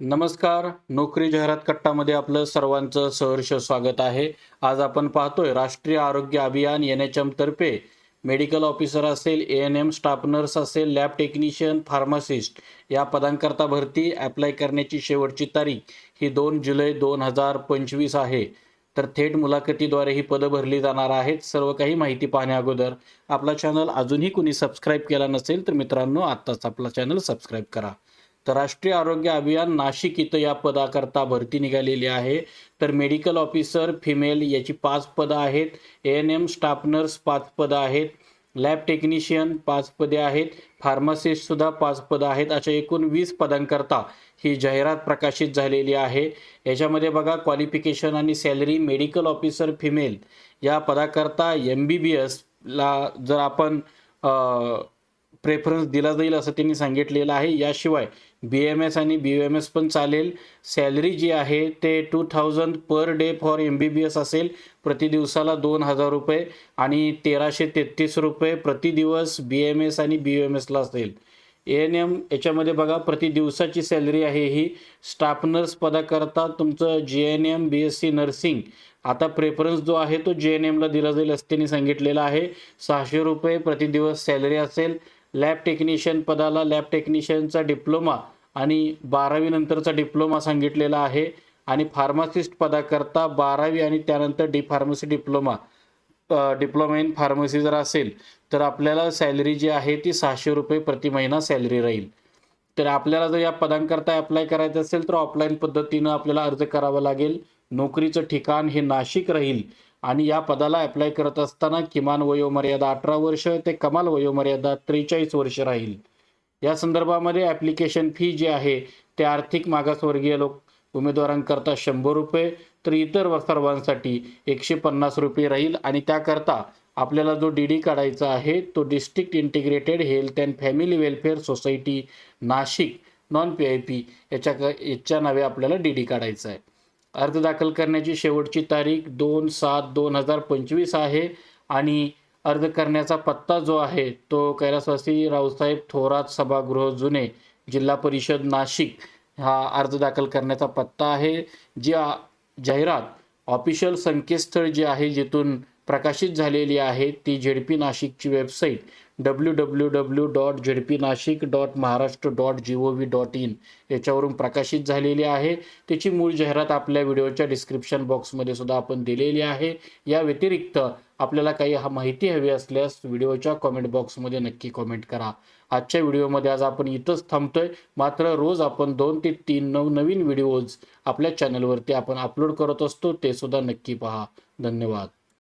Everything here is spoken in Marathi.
नमस्कार. नोकरी जाहिरात कट्टामध्ये आपलं सर्वांचं सहर्ष स्वागत आहे. आज आपण पाहतोय राष्ट्रीय आरोग्य अभियान एन एच एम तर्फे मेडिकल ऑफिसर असेल A N M staff nurse असेल लॅब टेक्निशियन फार्मासिस्ट या पदांकरता भरती अप्लाय करण्याची शेवटची तारीख ही दोन जुलै दोन हजार पंचवीस आहे. तर थेट मुलाखतीद्वारे ही पदं भरली जाणार आहेत. सर्व काही माहिती पाहण्याअगोदर आपला चॅनल अजूनही कुणी सबस्क्राईब केला नसेल तर मित्रांनो आत्ताच आपला चॅनल सबस्क्राईब करा. तर राष्ट्रीय आरोग्य अभियान नाशिक इथं या पदाकरता भरती निघालेली आहे. तर मेडिकल ऑफिसर फिमेल याची पाच पदं आहेत. A N M staff nurse पाच पदं आहेत. लॅब टेक्निशियन पाच पदे आहेत. फार्मासिस्टसुद्धा पाच पदं आहेत. अशा एकूण वीस पदांकरता ही जाहिरात प्रकाशित झालेली आहे. याच्यामध्ये बघा क्वालिफिकेशन आणि सॅलरी मेडिकल ऑफिसर फिमेल या पदाकरता एम बी बी एसला जर आपण प्रेफरन्स दिला जाईल असं त्यांनी सांगितलेलं आहे. याशिवाय बी एम एस आणि बी एम एस पण चालेल. सॅलरी जी आहे ते two thousand per day for M B B S असेल. प्रति दिवसाला दोन हजार रुपये आणि तेराशे तेहतीस रुपये प्रति दिवस बी एम एस आणि बी एम एसला असेल. ए एन एम याच्यामध्ये बघा प्रति दिवसाची सॅलरी आहे ही. स्टाफ नर्स पदाकरता तुमचं जे N M B S C nursing आता प्रेफरन्स जो आहे तो जे एन एमला दिला जाईल असं त्यांनी सांगितलेलं आहे. सहाशे रुपये प्रतिदिवस सॅलरी असेल. लॅब टेक्निशियन पदाला लॅब टेक्निशियनचा डिप्लोमा आणि बारावी नंतरचा डिप्लोमा सांगितलेला आहे. आणि फार्मासिस्ट पदाकरता बारावी आणि त्यानंतर D pharmacy diploma diploma in pharmacy जर असेल तर आपल्याला सॅलरी जी आहे ती सहाशे रुपये प्रति महिना सॅलरी राहील. तर आपल्याला जर या पदांकरता अप्लाय करायचं असेल तर ऑफलाईन पद्धतीनं आपल्याला अर्ज करावा लागेल. नोकरीचं ठिकाण हे नाशिक राहील. आणि या पदाला अप्लाय करत असताना किमान वयोमर्यादा अठरा वर्ष ते कमाल वयोमर्यादा त्रेचाळीस वर्ष राहील. या संदर्भामध्ये ॲप्लिकेशन फी जी आहे ते आर्थिक मागासवर्गीय लोक उमेदवारांकरता शंभर रुपये तर इतर सर्वांसाठी एकशे पन्नास रुपये राहील. आणि त्याकरता आपल्याला जो डी डी काढायचा आहे तो district integrated health and family welfare society Nashik non P I P याच्या याच्या नावे आपल्याला डी डी काढायचा आहे. अर्ज दाखल करण्याची शेवटची तारीख दोन सात दोन हजार पंचवीस आहे आणि अर्ज करण्याचा पत्ता जो आहे तो कैलासवासी रावसाहेब थोरात सभागृह जुने जिल्हा परिषद नाशिक हा अर्ज दाखल करण्याचा पत्ता आहे. जी जाहिरात ऑफिशियल संकेतस्थळ जे आहे जिथून प्रकाशित झालेली आहे ती झेडपी नाशिकची website W W W dot ZP Nashik dot Maharashtra dot G O V dot in याच्यावरून प्रकाशित झालेली आहे. त्याची मूळ जाहिरात आपल्या व्हिडिओच्या डिस्क्रिप्शन बॉक्समध्ये सुद्धा आपण दिलेली आहे. या व्यतिरिक्त आपल्याला काही हा माहिती हवी असल्यास व्हिडिओच्या कॉमेंट बॉक्समध्ये नक्की कॉमेंट करा. आजच्या व्हिडिओमध्ये आज आपण इथंच थांबतोय. मात्र रोज आपण दोन ते तीन नवनवीन व्हिडिओज आपल्या चॅनलवरती आपण अपलोड करत असतो. ते सुद्धा नक्की पहा. धन्यवाद.